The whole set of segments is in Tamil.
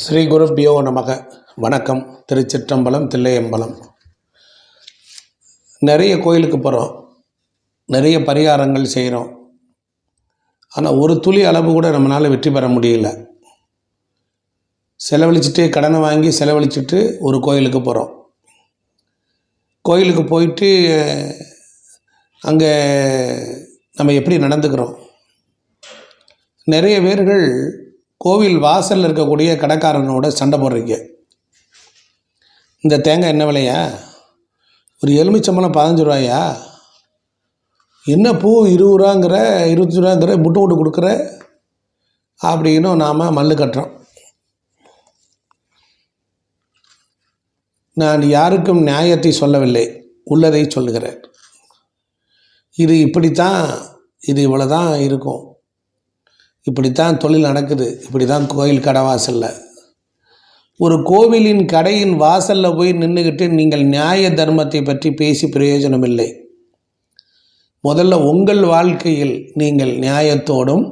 ஸ்ரீ குருப்பியோ நமக. வணக்கம். திருச்சிற்றம்பலம் தில்லையம்பலம். நிறைய கோயிலுக்கு போகிறோம் நிறைய பரிகாரங்கள் செய்கிறோம் ஆனால் ஒரு துளி அளவு கூட நம்மளால் வெற்றி பெற முடியல. செலவழிச்சிட்டு கடனை வாங்கி செலவழிச்சிட்டு ஒரு கோயிலுக்கு போகிறோம் கோயிலுக்கு போயிட்டு அங்கே நம்ம எப்படி நடந்துக்கிறோம்? நிறைய பேர்கள் கோவில் வாசலில் இருக்கக்கூடிய கடைக்காரனோட சண்டை போடுறீங்க. இந்த தேங்காய் என்ன விலையா? ஒரு எலுமிச்சம்பளம் பதினஞ்சு ரூபாயா? என்ன பூ இருபது ரூபாங்கிற இருபத்தஞ்சி ரூபாங்கிற முட்டை போட்டு கொடுக்குற? அப்படின்னு நாம் மல்லு கட்டுறோம். நான் யாருக்கும் நியாயத்தை சொல்லவில்லை உள்ளதை சொல்லுகிறேன். இது இப்படித்தான் இது இவ்வளோ தான் இருக்கும். இப்படித்தான் தொழில் நடக்குது. இப்படி தான் கோயில் கடை வாசலில் ஒரு கோவிலின் கடையின் வாசலில் போய் நின்றுக்கிட்டு நீங்கள் நியாய தர்மத்தை பற்றி பேசி பிரயோஜனம் இல்லை முதல்ல உங்கள் வாழ்க்கையில் நீங்கள் நியாயத்தோடும்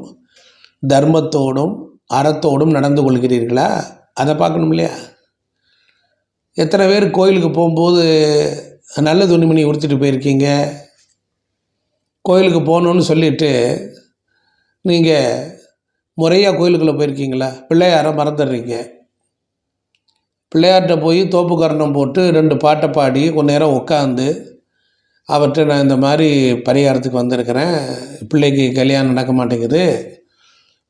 தர்மத்தோடும் அறத்தோடும் நடந்து கொள்கிறீர்களா? அதை பார்க்கணும் இல்லையா? எத்தனை பேர் கோயிலுக்கு போகும்போது நல்ல துணிமணி உடுத்திட்டு போயிருக்கீங்க? கோயிலுக்கு போகணுன்னு சொல்லிட்டு நீங்கள் முறையாக கோயிலுக்குள்ளே போயிருக்கீங்களா? பிள்ளையாரை மறந்துடுறீங்க. பிள்ளையார்கிட்ட போய் தோப்பு கரணம் போட்டு ரெண்டு பாட்டை பாடி கொஞ்ச நேரம் உட்காந்து அவர்கிட்ட நான் இந்த மாதிரி பரிகாரத்துக்கு வந்திருக்கிறேன். பிள்ளைக்கு கல்யாணம் நடக்க மாட்டேங்குது.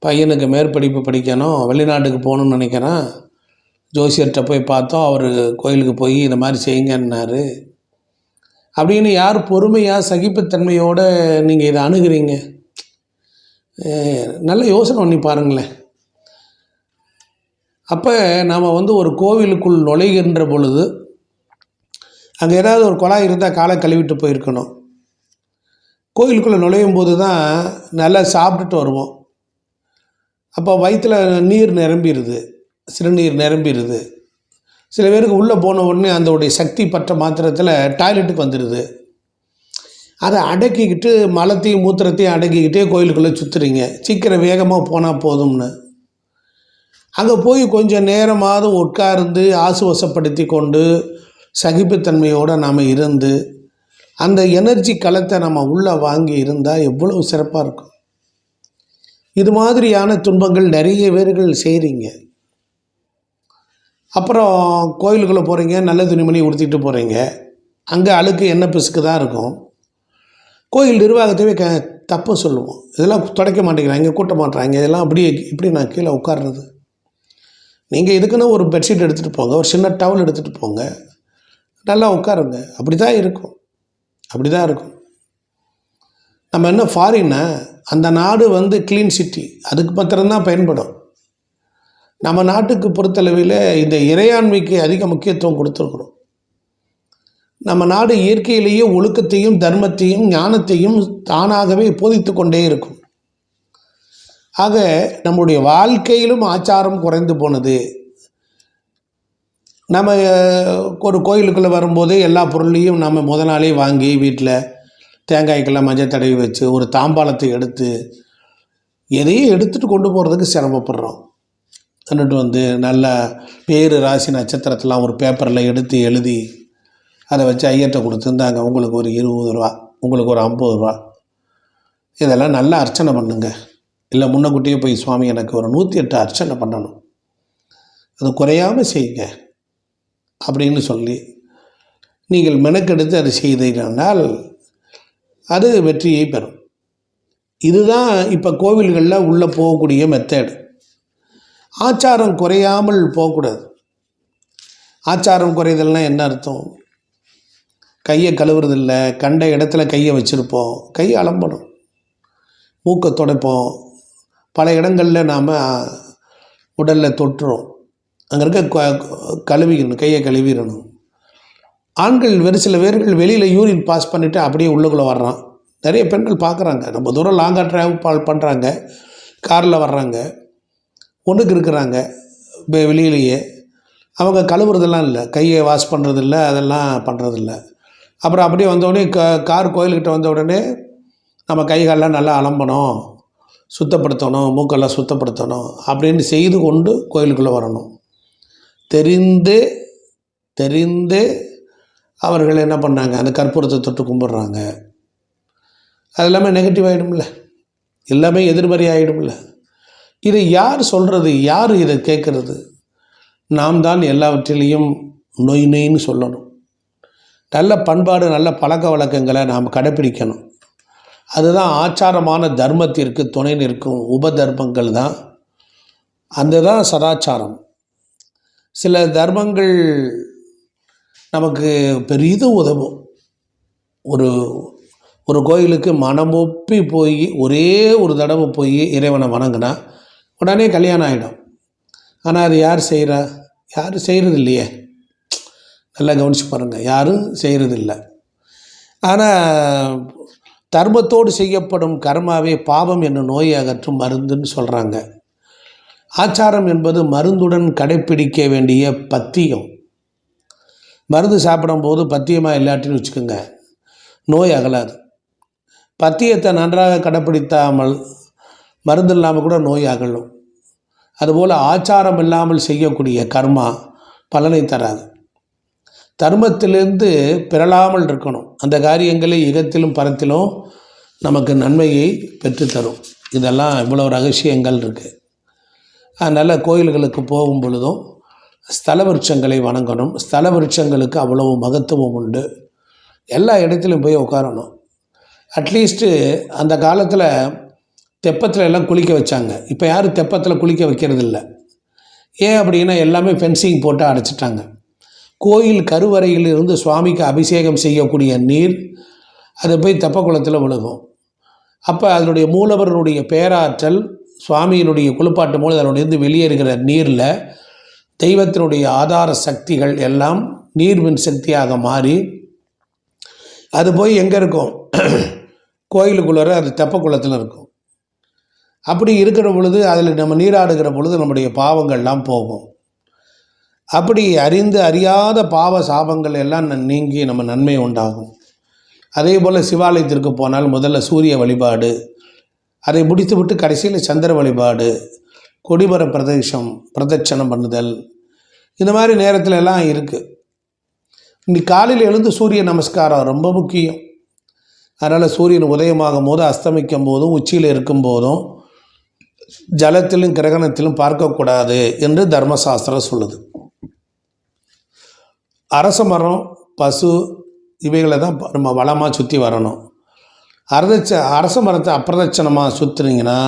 பையனுக்கு மேற்படிப்பு படிக்கணும். வெளிநாட்டுக்கு போகணுன்னு நினைக்கிறேன். ஜோசியர்கிட்ட போய் பார்த்தோம். அவர் கோயிலுக்கு போய் இந்த மாதிரி செய்யுங்கன்னாரு. அப்படின்னு யார் பொறுமையாக சகிப்புத்தன்மையோடு நீங்கள் இதை அணுகிறீங்க? நல்ல யோசனை பண்ணி பாருங்களேன். அப்போ நாம் வந்து ஒரு கோவிலுக்குள் நுழைகின்ற பொழுது அங்கே ஏதாவது ஒரு குழாய் இருந்தால் காலை கழுவிட்டு போயிருக்கணும். கோயிலுக்குள்ளே நுழையும் போது தான் நல்லா சாப்பிட்டுட்டு வருவோம். அப்போ வயிற்றில் நீர் நிரம்பிடுது சிறுநீர் நிரம்பிடுது சில பேருக்கு உள்ளே போன உடனே அதோடைய சக்தி பற்ற மாத்திரத்தில் டாய்லெட்டுக்கு வந்துடுது அதை அடக்கிக்கிட்டு மலத்தையும் மூத்திரத்தையும் அடக்கிக்கிட்டே கோயிலுக்குள்ளே சுற்றுறீங்க சீக்கிரம் வேகமாக போனால் போதும்னு. அங்கே போய் கொஞ்சம் நேரமாவது உட்கார்ந்து ஆசுவசப்படுத்தி கொண்டு சகிப்புத்தன்மையோடு நாம் இருந்து அந்த எனர்ஜி களத்தை நம்ம உள்ளே வாங்கி இருந்தால் எவ்வளவு சிறப்பாக இருக்கும். இது மாதிரியான துன்பங்கள் நிறைய பேர்கள் செய்கிறீங்க அப்புறம் கோயிலுக்குள்ளே போகிறீங்க நல்ல துணிமணி உடுத்திட்டு போகிறீங்க அங்கே அழுக்கு என்ன பிசுக்கு தான் இருக்கும். கோயில் நிர்வாகத்தையே க தப்பு சொல்லுவோம். இதெல்லாம் துடைக்க மாட்டேங்கிறாங்க கூட்ட மாட்டுறாங்க இதெல்லாம் அப்படியே இப்படி நான் கீழே உட்காடுறது நீங்கள் இதுக்குன்னு ஒரு பெட்ஷீட் எடுத்துகிட்டு போங்க ஒரு சின்ன டவல் எடுத்துகிட்டு போங்க. நல்லா உட்காருங்க. அப்படி தான் இருக்கும். அப்படி தான் இருக்கும். நம்ம என்ன ஃபாரின்னா அந்த நாடு வந்து க்ளீன் சிட்டி அதுக்கு மாத்திரம்தான் பயன்படும். நம்ம நாட்டுக்கு பொறுத்தளவில் இந்த இறையாண்மைக்கு அதிக முக்கியத்துவம் கொடுத்துருக்குறோம். நம்ம நாடு இயற்கையிலேயே ஒழுக்கத்தையும் தர்மத்தையும் ஞானத்தையும் தானாகவே போதித்து கொண்டே இருக்கும். ஆக நம்முடைய வாழ்க்கையிலும் ஆச்சாரம் குறைந்து போனது. நம்ம ஒரு கோயிலுக்குள்ளே வரும்போதே எல்லா பொருளையும் நம்ம முத நாளே வாங்கி வீட்டில் தேங்காய்க்கெல்லாம் மஞ்சள் தடவி வச்சு ஒரு தாம்பாளத்தை எடுத்து எதையும் எடுத்துகிட்டு கொண்டு போகிறதுக்கு சிரமப்படுறோம். கொண்டுட்டு வந்து நல்ல பேர் ராசி நட்சத்திரத்தெலாம் ஒரு பேப்பரில் எடுத்து எழுதி அதை வச்சு ஐயர்கிட்ட கொடுத்துருந்தாங்க உங்களுக்கு ஒரு இருபது ரூபா உங்களுக்கு ஒரு ஐம்பது ரூபா. இதெல்லாம் நல்லா அர்ச்சனை பண்ணுங்க. இல்லை முன்னக்கூட்டியே போய் சுவாமி எனக்கு ஒரு நூற்றி எட்டு அர்ச்சனை பண்ணணும். அது குறையாமல் செய்யுங்க அப்படின்னு சொல்லி நீங்கள் மெனக்கெடுத்து அதை செய்தீர்கள் அது வெற்றியை பெறும். இதுதான் இப்போ கோவில்களில் உள்ளே போகக்கூடிய மெத்தேடு ஆச்சாரம் குறையாமல் போகக்கூடாது. ஆச்சாரம் குறைதல்னால் என்ன அர்த்தம்? கையை கழுவுறதில்ல கண்ட இடத்துல கையை வச்சுருப்போம். கையை அலம்பணும். மூக்கை துடைப்போம் பல இடங்களில் நாம் உடலில் தொட்டுறோம். அங்கே இருக்க கழுவிக்கணும் கையை கழுவிடணும். ஆண்கள் ஒரு சில பேர்கள் வெளியில் யூரின் பாஸ் பண்ணிவிட்டு அப்படியே உள்ளுக்குள்ளே வர்றான். நிறைய பெண்கள் பார்க்குறாங்க. நம்ம தூரம் லாங்காக ட்ராவல் பண்ணுறாங்க காரில் வர்றாங்க. ஒன்றுக்கு இருக்கிறாங்க. வெளியிலேயே. அவங்க கழுவுறதெல்லாம் இல்லை. கையை வாஷ் பண்ணுறதில்ல அதெல்லாம் பண்ணுறதில்ல அப்புறம் அப்படியே வந்தோடனே க கார் கோயில்கிட்ட வந்த உடனே நம்ம கைகாலெலாம் நல்லா அலம்பணும் சுத்தப்படுத்தணும் மூக்கெல்லாம் சுத்தப்படுத்தணும் அப்படின்னு செய்து கொண்டு கோயிலுக்குள்ளே வரணும். தெரிந்தே தெரிந்தே அவர்கள் என்ன பண்ணாங்க? அந்த கற்பூரத்தை தொட்டு கும்பிட்றாங்க. அது எல்லாமே நெகட்டிவ் ஆகிடும்ல எல்லாமே எதிர்மறை ஆகிடும்ல இதை யார் சொல்கிறது யார் இதை கேட்குறது? நாம் தான் எல்லாவற்றிலையும் நொய் நொயின்னு சொல்லணும். நல்ல பண்பாடு நல்ல பழக்க வழக்கங்களை நாம் கடைப்பிடிக்கணும். அதுதான் ஆச்சாரமான தர்மத்திற்கு துணை நிற்கும் உபதர்மங்கள் தான். அந்த தான் சதாச்சாரம். சில தர்மங்கள் நமக்கு பெரிதும் உதவும். ஒரு ஒரு கோயிலுக்கு மனமொப்பி போய் ஒரே ஒரு தடவை போய் இறைவனை வணங்கினா உடனே கல்யாணம் ஆகிடும் ஆனால் அது யார் செய்கிறா யாரும் செய்கிறது இல்லையே. எல்லாம் கவனிச்சு பாருங்கள் யாரும் செய்கிறதில்லை ஆனால் தர்மத்தோடு செய்யப்படும் கர்மாவே பாவம் என்னும் நோயை அகற்றும் மருந்துன்னு சொல்கிறாங்க ஆச்சாரம் என்பது மருந்துடன் கடைப்பிடிக்க வேண்டிய பத்தியம். மருந்து சாப்பிடும்போது பத்தியமாக இல்லாட்டின்னு வச்சுக்கோங்க. நோய் அகலாது. பத்தியத்தை நன்றாக கடைப்பிடித்தாமல் மருந்து இல்லாமல் கூட நோய் அகலும். அதுபோல் ஆச்சாரம் இல்லாமல் செய்யக்கூடிய கர்மா பலனை தராது. தர்மத்திலிருந்து பிறளாமல் இருக்கணும். அந்த காரியங்களை இகத்திலும் பரத்திலும் நமக்கு நன்மையை பெற்றுத்தரும். இதெல்லாம் இவ்வளோ ரகசியங்கள் இருக்குது அதனால் கோயில்களுக்கு போகும் பொழுதும் ஸ்தல விருட்சங்களை வணங்கணும். ஸ்தல விருட்சங்களுக்கு அவ்வளவு மகத்துவம் உண்டு. எல்லா இடத்துலையும் போய் உட்காரணும். அட்லீஸ்ட்டு அந்த காலத்தில் தெப்பத்தில் எல்லாம் குளிக்க வச்சாங்க. இப்போ யாரும் தெப்பத்தில் குளிக்க வைக்கிறது இல்லை ஏன் அப்படின்னா எல்லாமே ஃபென்சிங் போட்டு அடைச்சிட்டாங்க. கோயில் கருவறையில் இருந்து சுவாமிக்கு அபிஷேகம் செய்யக்கூடிய நீர் அது போய் தெப்ப குளத்தில் விழுகும். அப்போ அதனுடைய மூலவரனுடைய பேராற்றல் சுவாமியினுடைய குளிப்பாட்டு மூலம் அதனுடையிருந்து வெளியேறுகிற நீரில் தெய்வத்தினுடைய ஆதார சக்திகள் எல்லாம் நீர்மின் சக்தியாக மாறி அது போய் எங்கே இருக்கும்? கோயிலுக்குள்ளார அது தெப்ப குளத்தில் இருக்கும். அப்படி இருக்கிற பொழுது அதில் நம்ம நீராடுகிற பொழுது நம்முடைய பாவங்கள்லாம் போகும். அப்படி அறிந்து அறியாத பாவ சாபங்கள் எல்லாம் நீங்கி நம்ம நன்மை உண்டாகும். அதே போல் சிவாலயத்திற்கு போனால் முதல்ல சூரிய வழிபாடு அதை முடித்துவிட்டு கடைசியில் சந்திர வழிபாடு கொடிமர பிரதேசம் பிரதட்சணம் பண்ணுதல் இந்த மாதிரி நேரத்துல எல்லாம் இருக்குது இன்னைக்கு காலையில் எழுந்து சூரிய நமஸ்காரம் ரொம்ப முக்கியம். அதனால் சூரியன் உதயமாகும் போது அஸ்தமிக்கும் போதும் உச்சியில் இருக்கும் போதும் ஜலத்திலும் கிரகணத்திலும் பார்க்கக்கூடாது என்று தர்மசாஸ்திரம் சொல்லுது. அரச மரம் பசு இவைகளை தான் நம்ம வளமாக சுற்றி வரணும். அரதட்ச அரச மரத்தை அப்பிரதட்சணமாக சுற்றுனீங்கன்னா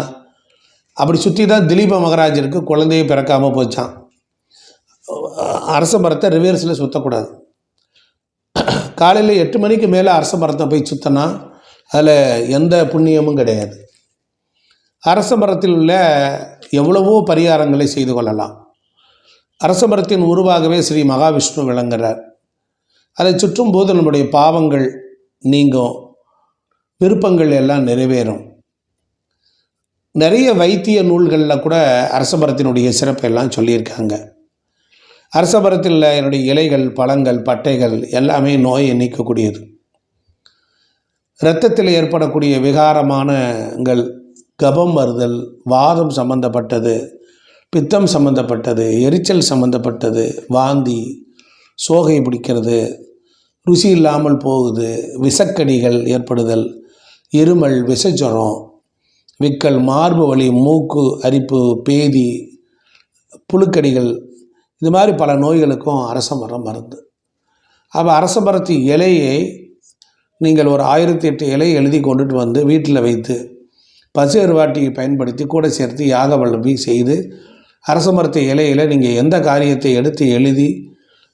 அப்படி சுற்றி தான் திலீப மகராஜருக்கு குழந்தையே பிறக்காமல் போச்சான் அரச மரத்தை ரிவர்ஸில் சுற்றக்கூடாது காலையில் எட்டு மணிக்கு மேலே அரச மரத்தை போய் சுற்றினா அதில் எந்த புண்ணியமும் கிடையாது. அரச மரத்தில் உள்ள எவ்வளவோ பரிகாரங்களை செய்து கொள்ளலாம். அரச மரத்தின் உருவாகவே ஸ்ரீ மகாவிஷ்ணு விளங்குகிறார் அதை சுற்றும் போது நம்முடைய பாவங்கள் நீங்கும் விருப்பங்கள் எல்லாம் நிறைவேறும். நிறைய வைத்திய நூல்களில் கூட அரசபரத்தினுடைய சிறப்பை எல்லாம் சொல்லியிருக்காங்க. அரசபரத்தில் என்னுடைய இலைகள் பழங்கள் பட்டைகள் எல்லாமே நோயை நீக்கக்கூடியது. இரத்தத்தில் ஏற்படக்கூடிய விகாரமானங்கள் கபம் வருதல் வாதம் சம்பந்தப்பட்டது பித்தம் சம்பந்தப்பட்டது எரிச்சல் சம்பந்தப்பட்டது வாந்தி சோகை பிடிக்கிறது ருசி இல்லாமல் போகுது விஷக்கடிகள் ஏற்படுதல் இருமல் விஷஜுரம் விக்கல் மார்பு வலி மூக்கு அரிப்பு பேதி புழுக்கடிகள் இது மாதிரி பல நோய்களுக்கும் அரச மரம் மருந்து. அப்போ அரச மரத்து இலையை நீங்கள் ஒரு ஆயிரத்தி எட்டு இலை எழுதி கொண்டுட்டு வந்து வீட்டில் வைத்து பசு அருவாட்டியை பயன்படுத்தி கூட சேர்த்து யாக வல்லபி செய்து அரச மரத்து இலையில் நீங்கள் எந்த காரியத்தை எடுத்து எழுதி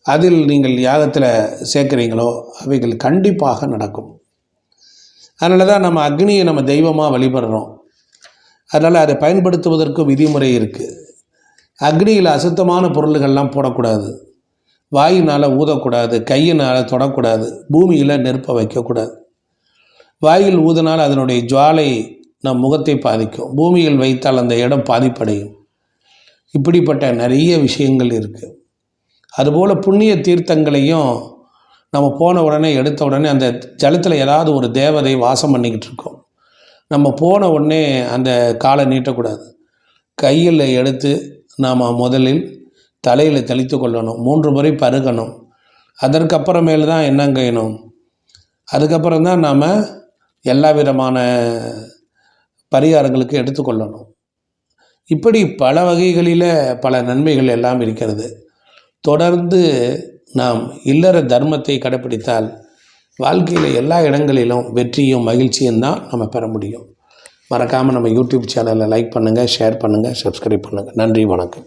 அதில் நீங்கள் யாகத்தில் சேர்க்குறீங்களோ அவைகள் கண்டிப்பாக நடக்கும். அதனால தான் நம்ம அக்னியை நம்ம தெய்வமாக வழிபடுறோம். அதனால் அதை பயன்படுத்துவதற்கு விதிமுறை இருக்குது அக்னியில் அசுத்தமான பொருள்கள்லாம் போடக்கூடாது. வாயினால் ஊதக்கூடாது கையினால் தொடக்கூடாது பூமியில் நெருப்பை வைக்கக்கூடாது. வாயில் ஊதினால் அதனுடைய ஜுவாலை நம் முகத்தை பாதிக்கும். பூமியில் வைத்தால் அந்த இடம் பாதிப்படையும். இப்படிப்பட்ட நிறைய விஷயங்கள் இருக்குது அதுபோல் புண்ணிய தீர்த்தங்களையும் நம்ம போன உடனே எடுத்த உடனே அந்த ஜலத்தில் ஏதாவது ஒரு தேவதை வாசம் பண்ணிக்கிட்டு இருக்கோம். நம்ம போன உடனே அந்த காலை நீட்டக்கூடாது. கையில் எடுத்து நாம் முதலில் தலையில் தெளித்து கொள்ளணும். மூன்று முறை பருகணும். அதற்கப்புறமேல் தான் என்னங்கணும் அதுக்கப்புறம் தான் நாம் எல்லா விதமான பரிகாரங்களுக்கு எடுத்துக்கொள்ளணும். இப்படி பல வகைகளில் பல நன்மைகள் எல்லாம் இருக்கிறது. தொடர்ந்து நாம் இல்லற தர்மத்தை கடைப்பிடித்தால் வாழ்க்கையில் எல்லா இடங்களிலும் வெற்றியும் மகிழ்ச்சியும் தான் நம்ம பெற முடியும். மறக்காமல் நம்ம யூடியூப் சேனலை லைக் பண்ணுங்கள் ஷேர் பண்ணுங்கள் சப்ஸ்கிரைப் பண்ணுங்கள் நன்றி வணக்கம்.